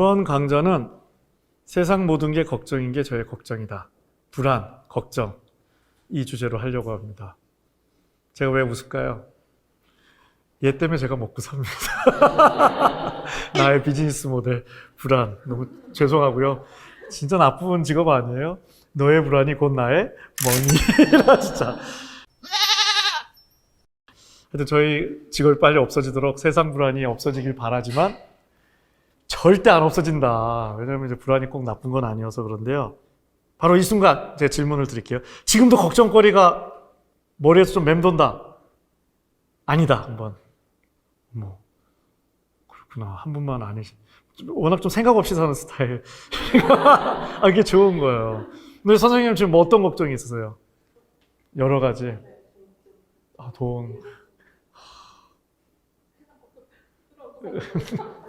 이번 강좌는 세상 모든 게 걱정인 게 저의 걱정이다. 불안, 걱정. 이 주제로 하려고 합니다. 제가 왜 웃을까요? 얘 때문에 제가 먹고 삽니다. 나의 비즈니스 모델, 불안. 너무 죄송하고요. 진짜 나쁜 직업 아니에요? 너의 불안이 곧 나의 먹이라, 진짜. 하여튼 저희 직업이 빨리 없어지도록 세상 불안이 없어지길 바라지만 절대 안 없어진다. 왜냐하면 이제 불안이 꼭 나쁜 건 아니어서 그런데요. 바로 이 순간 제가 질문을 드릴게요. 지금도 걱정거리가 머리에서 좀 맴돈다. 아니다. 한번. 뭐 그렇구나. 한 분만 아니시. 워낙 좀 생각 없이 사는 스타일. 아 이게 좋은 거예요. 근데 선생님 지금 뭐 어떤 걱정이 있으세요? 여러 가지. 아 돈.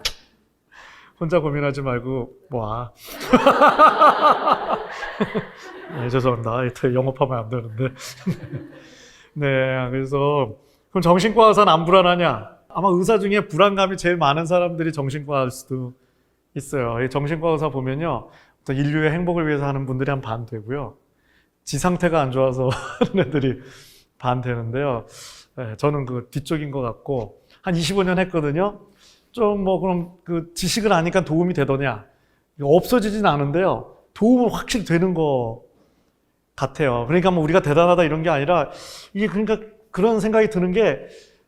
혼자 고민하지 말고 뭐 네, 죄송합니다. 더 영업하면 안 되는데. 네, 그래서 그럼 정신과 의사는 안 불안하냐? 아마 의사 중에 불안감이 제일 많은 사람들이 정신과 일 수도 있어요. 이 정신과 의사 보면요, 어떤 인류의 행복을 위해서 하는 분들이 한 반 되고요, 지 상태가 안 좋아서 하는 애들이 반 되는데요. 네, 저는 그 뒤쪽인 것 같고 한 25년 했거든요. 좀 뭐 그럼 그 지식을 아니까 도움이 되더냐? 없어지진 않은데요. 도움은 확실히 되는 거 같아요. 그러니까 뭐 우리가 대단하다 이런 게 아니라 이게 그러니까 그런 생각이 드는 게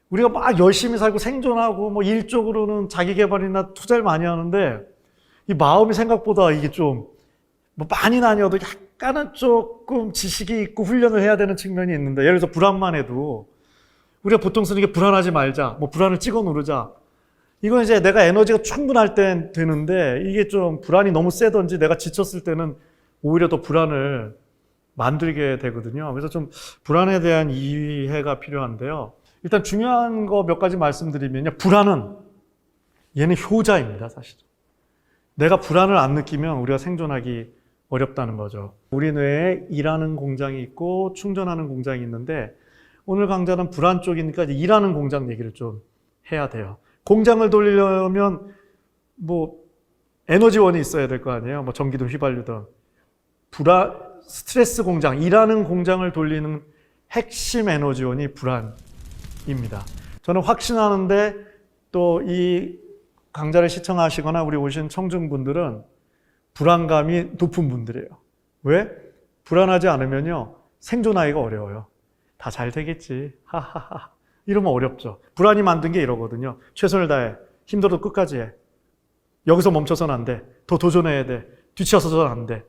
우리가 막 열심히 살고 생존하고 뭐 일적으로는 자기 개발이나 투자를 많이 하는데 이 마음이 생각보다 이게 좀 뭐 많이는 아니어도 약간은 조금 지식이 있고 훈련을 해야 되는 측면이 있는데 예를 들어서 불안만 해도 우리가 보통 쓰는 게 불안하지 말자, 뭐 불안을 찍어 누르자. 이건 이제 내가 에너지가 충분할 땐 되는데 이게 좀 불안이 너무 세던지 내가 지쳤을 때는 오히려 더 불안을 만들게 되거든요. 그래서 좀 불안에 대한 이해가 필요한데요. 일단 중요한 거 몇 가지 말씀드리면요. 불안은 얘는 효자입니다, 사실. 내가 불안을 안 느끼면 우리가 생존하기 어렵다는 거죠. 우리 뇌에 일하는 공장이 있고 충전하는 공장이 있는데 오늘 강좌는 불안 쪽이니까 일하는 공장 얘기를 좀 해야 돼요. 공장을 돌리려면 뭐 에너지원이 있어야 될 거 아니에요. 뭐 전기도 휘발유든 불안 스트레스 공장, 일하는 공장을 돌리는 핵심 에너지원이 불안입니다. 저는 확신하는데 또 이 강좌를 시청하시거나 우리 오신 청중분들은 불안감이 높은 분들이에요. 왜? 불안하지 않으면요. 생존하기가 어려워요. 다 잘 되겠지. 하하하. 이러면 어렵죠. 불안이 만든 게 이러거든요. 최선을 다해. 힘들어도 끝까지 해. 여기서 멈춰서는 안 돼. 더 도전해야 돼. 뒤쳐서는 안 돼.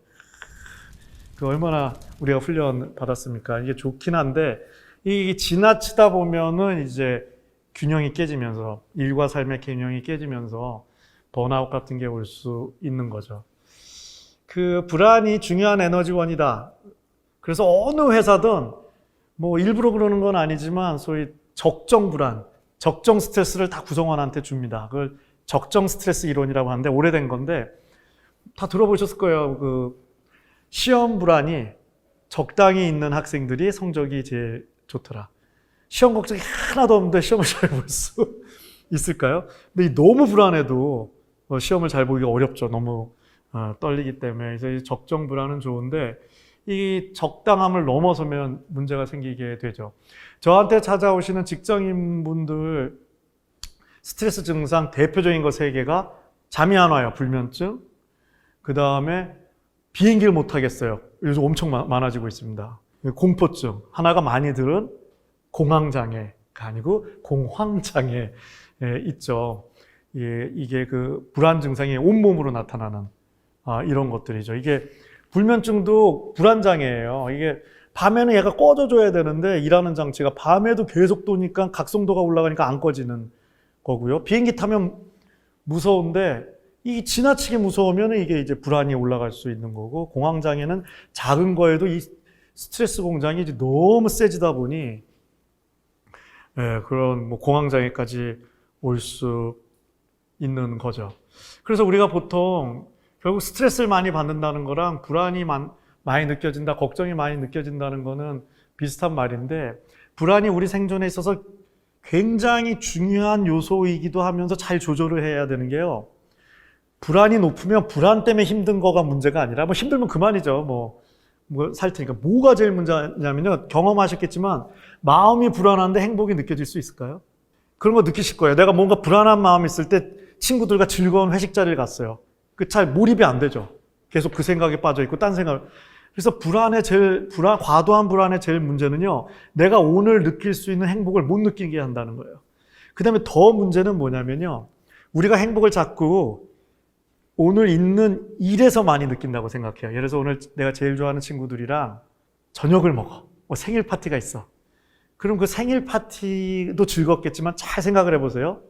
그 얼마나 우리가 훈련 받았습니까? 이게 좋긴 한데 이 지나치다 보면은 이제 균형이 깨지면서 일과 삶의 균형이 깨지면서 번아웃 같은 게 올 수 있는 거죠. 그 불안이 중요한 에너지원이다. 그래서 어느 회사든 뭐 일부러 그러는 건 아니지만 소위 적정 불안, 적정 스트레스를 다 구성원한테 줍니다. 그걸 적정 스트레스 이론이라고 하는데 오래된 건데 다 들어보셨을 거예요. 그 시험 불안이 적당히 있는 학생들이 성적이 제일 좋더라. 시험 걱정이 하나도 없는데 시험을 잘 볼 수 있을까요? 근데 이 너무 불안해도 어, 시험을 잘 보기가 어렵죠. 너무 어, 떨리기 때문에. 그래서 이 적정 불안은 좋은데 이 적당함을 넘어서면 문제가 생기게 되죠. 저한테 찾아오시는 직장인 분들 스트레스 증상 대표적인 거 세 개가 잠이 안 와요. 불면증. 그 다음에 비행기를 못 하겠어요. 요즘 엄청 마- 많아지고 있습니다. 공포증. 하나가 많이 들은 공황장애가 아니고 공황장애 에 있죠. 예, 이게 그 불안 증상이 온몸으로 나타나는 아, 이런 것들이죠. 이게 불면증도 불안장애예요. 이게 밤에는 얘가 꺼져줘야 되는데 일하는 장치가 밤에도 계속 도니까 각성도가 올라가니까 안 꺼지는 거고요. 비행기 타면 무서운데 이 지나치게 무서우면 이게 이제 불안이 올라갈 수 있는 거고 공황 장애는 작은 거에도 이 스트레스 공장이 이제 너무 세지다 보니 예, 그런 뭐 공황 장애까지 올 수 있는 거죠. 그래서 우리가 보통 결국 스트레스를 많이 받는다는 거랑 불안이 많, 많이 느껴진다, 걱정이 많이 느껴진다는 거는 비슷한 말인데 불안이 우리 생존에 있어서 굉장히 중요한 요소이기도 하면서 잘 조절을 해야 되는 게요. 불안이 높으면 불안 때문에 힘든 거가 문제가 아니라 뭐 힘들면 그만이죠. 뭐, 뭐 살 테니까. 뭐가 제일 문제냐면요. 경험하셨겠지만 마음이 불안한데 행복이 느껴질 수 있을까요? 그런 거 느끼실 거예요. 내가 뭔가 불안한 마음이 있을 때 친구들과 즐거운 회식 자리를 갔어요. 그 잘 몰입이 안 되죠. 계속 그 생각에 빠져 있고 딴 생각. 그래서 불안의 제일 불안 과도한 불안의 제일 문제는요. 내가 오늘 느낄 수 있는 행복을 못 느끼게 한다는 거예요. 그다음에 더 문제는 뭐냐면요. 우리가 행복을 자꾸 오늘 있는 일에서 많이 느낀다고 생각해요. 예를 들어서 오늘 내가 제일 좋아하는 친구들이랑 저녁을 먹어. 뭐 생일 파티가 있어. 그럼 그 생일 파티도 즐겁겠지만 잘 생각을 해보세요.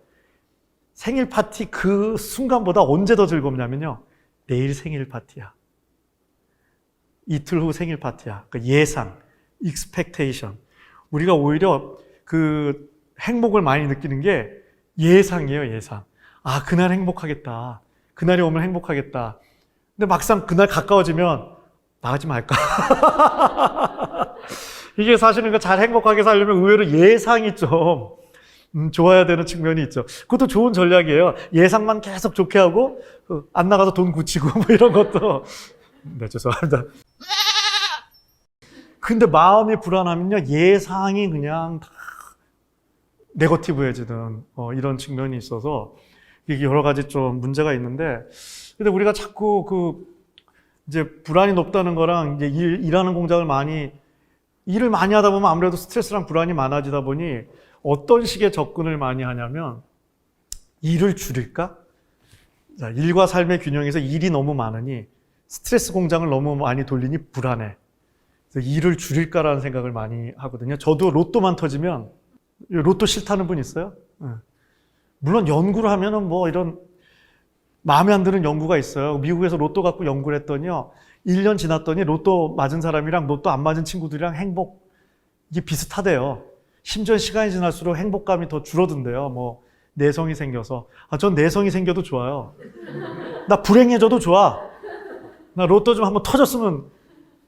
생일 파티 그 순간보다 언제 더 즐겁냐면요. 내일 생일 파티야. 이틀 후 생일 파티야. 그 예상, expectation. 우리가 오히려 그 행복을 많이 느끼는 게 예상이에요, 예상. 아, 그날 행복하겠다. 그날이 오면 행복하겠다. 근데 막상 그날 가까워지면 나가지 말까? 이게 사실은 그잘 행복하게 살려면 의외로 예상이 좀 음, 좋아야 되는 측면이 있죠. 그것도 좋은 전략이에요. 예상만 계속 좋게 하고 어, 안 나가서 돈 굳히고 뭐 이런 것도 네 죄송합니다. 근데 마음이 불안하면요 예상이 그냥 다 네거티브해지는 어, 이런 측면이 있어서 이게 여러 가지 좀 문제가 있는데 근데 우리가 자꾸 그 이제 불안이 높다는 거랑 이제 일, 일하는 공장을 많이 일을 많이 하다 보면 아무래도 스트레스랑 불안이 많아지다 보니 어떤 식의 접근을 많이 하냐면 일을 줄일까? 자, 일과 삶의 균형에서 일이 너무 많으니 스트레스 공장을 너무 많이 돌리니 불안해. 그래서 일을 줄일까라는 생각을 많이 하거든요. 저도 로또만 터지면 로또 싫다는 분 있어요? 예. 물론 연구를 하면은 뭐 이런 마음에 안 드는 연구가 있어요. 미국에서 로또 갖고 연구를 했더니요. 1년 지났더니 로또 맞은 사람이랑 로또 안 맞은 친구들이랑 행복 이게 비슷하대요. 심지어 시간이 지날수록 행복감이 더 줄어든대요. 뭐 내성이 생겨서 아, 전 내성이 생겨도 좋아요. 나 불행해져도 좋아. 나 로또 좀 한번 터졌으면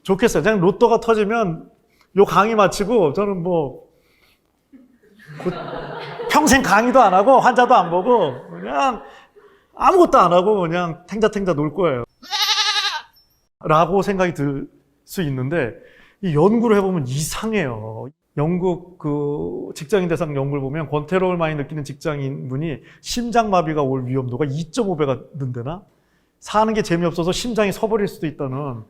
좋겠어요. 그냥 로또가 터지면 요 강의 마치고 저는 뭐그 평생 강의도 안 하고 환자도 안 보고 그냥 아무것도 안 하고 그냥 탱자탱자 놀 거예요. 라고 생각이 들 수 있는데 이 연구를 해보면 이상해요. 영국 그 직장인 대상 연구를 보면 권태로움을 많이 느끼는 직장인 분이 심장마비가 올 위험도가 2.5배가 는데나 사는 게 재미없어서 심장이 서버릴 수도 있다는.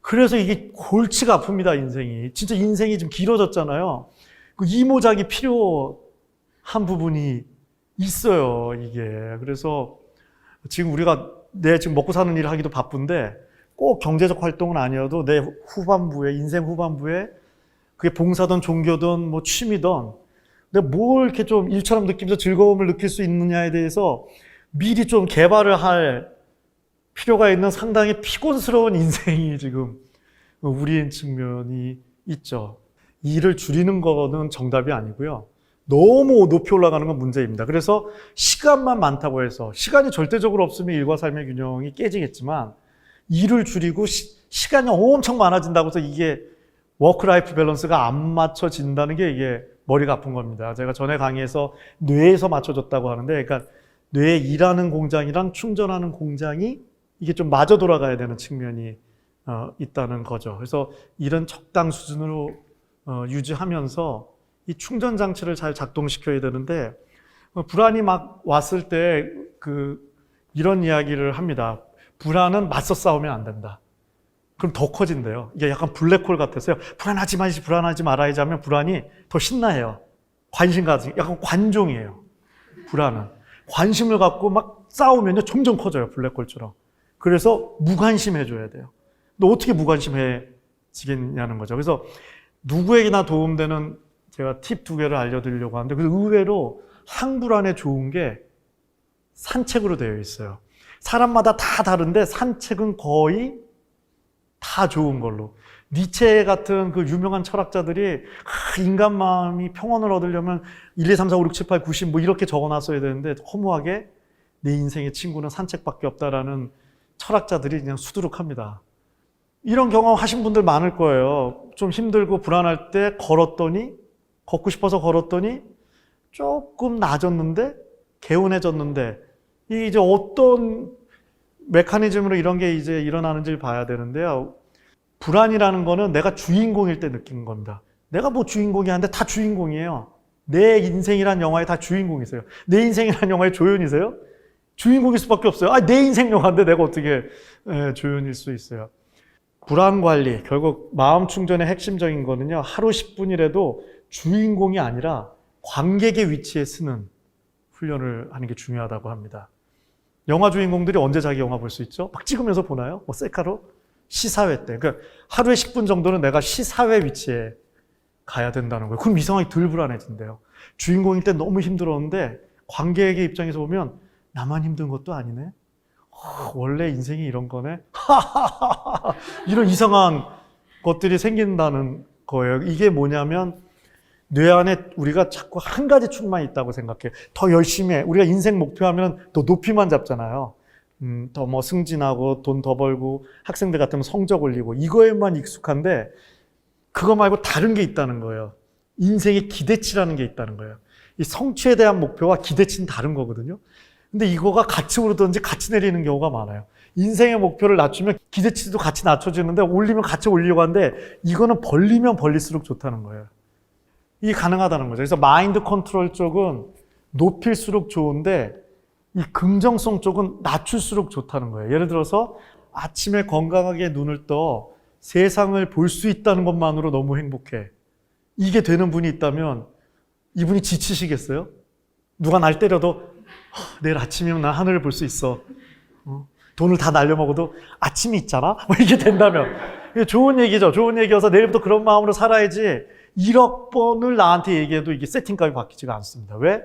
그래서 이게 골치가 아픕니다 인생이. 진짜 인생이 좀 길어졌잖아요. 그 이모작이 필요한 부분이 있어요 이게. 그래서 지금 우리가 내 지금 먹고 사는 일을 하기도 바쁜데 꼭 경제적 활동은 아니어도 내 후반부에 인생 후반부에 그게 봉사든 종교든 뭐 취미든 근데 뭘 이렇게 좀 일처럼 느끼면서 즐거움을 느낄 수 있느냐에 대해서 미리 좀 개발을 할 필요가 있는 상당히 피곤스러운 인생이 지금 우리인 측면이 있죠. 일을 줄이는 거는 정답이 아니고요. 너무 높이 올라가는 건 문제입니다. 그래서 시간만 많다고 해서 시간이 절대적으로 없으면 일과 삶의 균형이 깨지겠지만 일을 줄이고 시, 간이 엄청 많아진다고 해서 이게 워크라이프 밸런스가 안 맞춰진다는 게 이게 머리가 아픈 겁니다. 제가 전에 강의에서 뇌에서 맞춰졌다고 하는데, 그러니까 뇌에 일하는 공장이랑 충전하는 공장이 이게 좀 맞아 돌아가야 되는 측면이 어, 있다는 거죠. 그래서 이런 적당 수준으로 어, 유지하면서 이 충전 장치를 잘 작동시켜야 되는데 어, 불안이 막 왔을 때 그 이런 이야기를 합니다. 불안은 맞서 싸우면 안 된다. 그럼 더 커진대요. 이게 약간 블랙홀 같아서요. 불안하지 마시, 불안하지 말아야지 하면 불안이 더 신나해요. 관심 가지, 약간 관종이에요. 불안은. 관심을 갖고 막 싸우면요. 점점 커져요. 블랙홀처럼. 그래서 무관심해줘야 돼요. 근데 어떻게 무관심해지겠냐는 거죠. 그래서 누구에게나 도움되는 제가 팁 두 개를 알려드리려고 하는데, 그 의외로 항불안에 좋은 게 산책으로 되어 있어요. 사람마다 다 다른데 산책은 거의 다 좋은 걸로. 니체 같은 그 유명한 철학자들이 아, 인간 마음이 평온을 얻으려면 1, 2, 3, 4, 5, 6, 7, 8, 90뭐 이렇게 적어놨어야 되는데 허무하게 내 인생의 친구는 산책밖에 없다라는 철학자들이 그냥 수두룩합니다. 이런 경험 하신 분들 많을 거예요. 좀 힘들고 불안할 때 걸었더니 걷고 싶어서 걸었더니 조금 나아졌는데 개운해졌는데 이 이제 어떤 메커니즘으로 이런 게 이제 일어나는지를 봐야 되는데요. 불안이라는 거는 내가 주인공일 때 느끼는 겁니다. 내가 뭐 주인공이 한데 다 주인공이에요. 내 인생이란 영화에 다 주인공이세요. 내 인생이란 영화의 조연이세요? 주인공일 수밖에 없어요. 아, 내 인생 영화인데 내가 어떻게 예, 조연일 수 있어요. 불안 관리, 결국 마음 충전의 핵심적인 거는요, 하루 10분이라도 주인공이 아니라 관객의 위치에 서는 훈련을 하는 게 중요하다고 합니다. 영화 주인공들이 언제 자기 영화 볼 수 있죠? 막 찍으면서 보나요? 뭐 셀카로? 시사회 때. 그러니까 하루에 10분 정도는 내가 시사회 위치에 가야 된다는 거예요. 그럼 이상하게 덜 불안해진대요. 주인공일 때 너무 힘들었는데 관객의 입장에서 보면 나만 힘든 것도 아니네. 어, 원래 인생이 이런 거네. 이런 이상한 것들이 생긴다는 거예요. 이게 뭐냐면 뇌 안에 우리가 자꾸 한 가지 축만 있다고 생각해. 더 열심히 해. 우리가 인생 목표하면 더 높이만 잡잖아요. 음, 더 뭐 승진하고 돈 더 벌고 학생들 같으면 성적 올리고 이거에만 익숙한데 그거 말고 다른 게 있다는 거예요. 인생의 기대치라는 게 있다는 거예요. 이 성취에 대한 목표와 기대치는 다른 거거든요. 근데 이거가 같이 오르든지 같이 내리는 경우가 많아요. 인생의 목표를 낮추면 기대치도 같이 낮춰지는데 올리면 같이 올리려고 하는데 이거는 벌리면 벌릴수록 좋다는 거예요. 이게 가능하다는 거죠. 그래서 마인드 컨트롤 쪽은 높일수록 좋은데 이 긍정성 쪽은 낮출수록 좋다는 거예요. 예를 들어서 아침에 건강하게 눈을 떠 세상을 볼 수 있다는 것만으로 너무 행복해. 이게 되는 분이 있다면 이분이 지치시겠어요? 누가 날 때려도 "하, 내일 아침이면 난 하늘을 볼 수 있어. 어? 돈을 다 날려먹어도 아침이 있잖아? 뭐 이게 된다면. 좋은 얘기죠. 좋은 얘기여서 내일부터 그런 마음으로 살아야지 1억 번을 나한테 얘기해도 이게 세팅값이 바뀌지가 않습니다. 왜?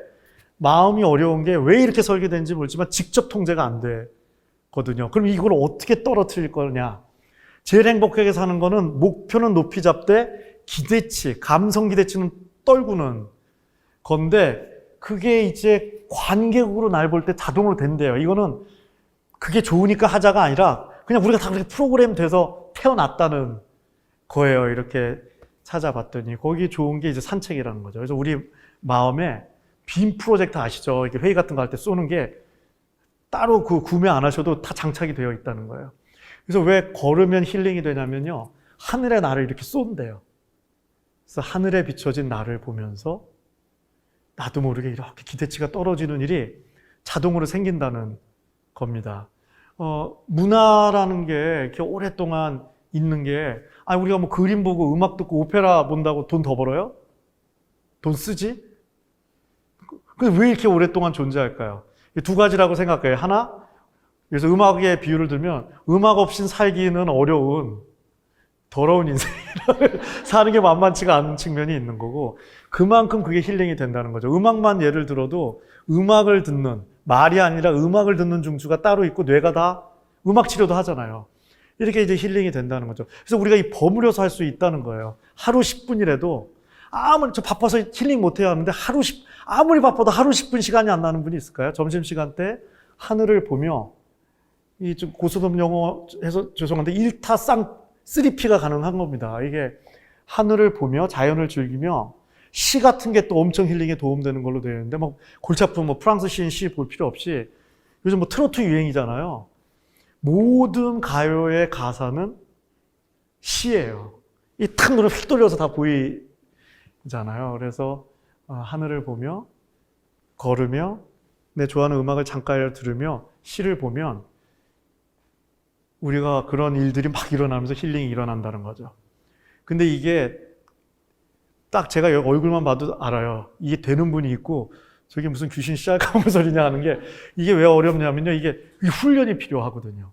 마음이 어려운 게 왜 이렇게 설계된지 모르지만 직접 통제가 안 되거든요. 그럼 이걸 어떻게 떨어뜨릴 거냐? 제일 행복하게 사는 거는 목표는 높이 잡되 기대치, 감성 기대치는 떨구는 건데 그게 이제 관객으로 날 볼 때 자동으로 된대요. 이거는 그게 좋으니까 하자가 아니라 그냥 우리가 다 그렇게 프로그램 돼서 태어났다는 거예요. 이렇게 찾아봤더니 거기 좋은 게 이제 산책이라는 거죠. 그래서 우리 마음에 빔 프로젝트 아시죠? 이렇게 회의 같은 거 할 때 쏘는 게 따로 그 구매 안 하셔도 다 장착이 되어 있다는 거예요. 그래서 왜 걸으면 힐링이 되냐면요. 하늘에 나를 이렇게 쏜대요. 그래서 하늘에 비춰진 나를 보면서 나도 모르게 이렇게 기대치가 떨어지는 일이 자동으로 생긴다는 겁니다. 어, 문화라는 게 이렇게 오랫동안 있는 게, 아, 우리가 뭐 그림 보고 음악 듣고 오페라 본다고 돈 더 벌어요? 돈 쓰지? 근데 왜 이렇게 오랫동안 존재할까요? 이두 가지라고 생각해요. 하나, 그래서 음악의 비유를 들면 음악 없인 살기는 어려운 더러운 인생을 사는 게 만만치가 않은 측면이 있는 거고 그만큼 그게 힐링이 된다는 거죠. 음악만 예를 들어도 음악을 듣는 말이 아니라 음악을 듣는 중추가 따로 있고 뇌가 다 음악 치료도 하잖아요. 이렇게 이제 힐링이 된다는 거죠. 그래서 우리가 이 버무려서 할 수 있다는 거예요. 하루 10분이라도 아무리 저 바빠서 힐링 못 해야 하는데 하루 10 아무리 바빠도 하루 10분 시간이 안 나는 분이 있을까요? 점심 시간 때 하늘을 보며 이 좀 고소돔 용어 해서 죄송한데 일타쌍 3P가 가능한 겁니다. 이게 하늘을 보며 자연을 즐기며 시 같은 게 또 엄청 힐링에 도움되는 걸로 되어 있는데 뭐 골치 아픈 뭐 프랑스 시인 시 볼 필요 없이 요즘 뭐 트로트 유행이잖아요. 모든 가요의 가사는 시예요. 이 탁 눈을 휙 돌려서 다 보이잖아요. 그래서 어, 하늘을 보며 걸으며 내 좋아하는 음악을 잠깐 들으며 시를 보면 우리가 그런 일들이 막 일어나면서 힐링이 일어난다는 거죠. 근데 이게 딱 제가 얼굴만 봐도 알아요. 이게 되는 분이 있고 저게 무슨 귀신 씨알까무 소리냐 하는 게 이게 왜 어렵냐면요. 이게 이 훈련이 필요하거든요.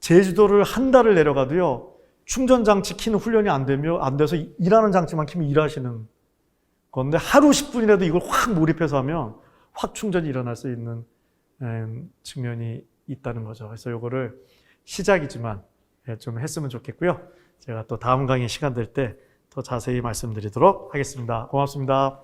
제주도를 한 달을 내려가도요. 충전 장치 키는 훈련이 안 되며 안 돼서 일하는 장치만 키면 일하시는 건데 하루 10분이라도 이걸 확 몰입해서 하면 확 충전이 일어날 수 있는 음, 측면이 있다는 거죠. 그래서 이거를 시작이지만 예, 좀 했으면 좋겠고요. 제가 또 다음 강의 시간 될 때 더 자세히 말씀드리도록 하겠습니다. 고맙습니다.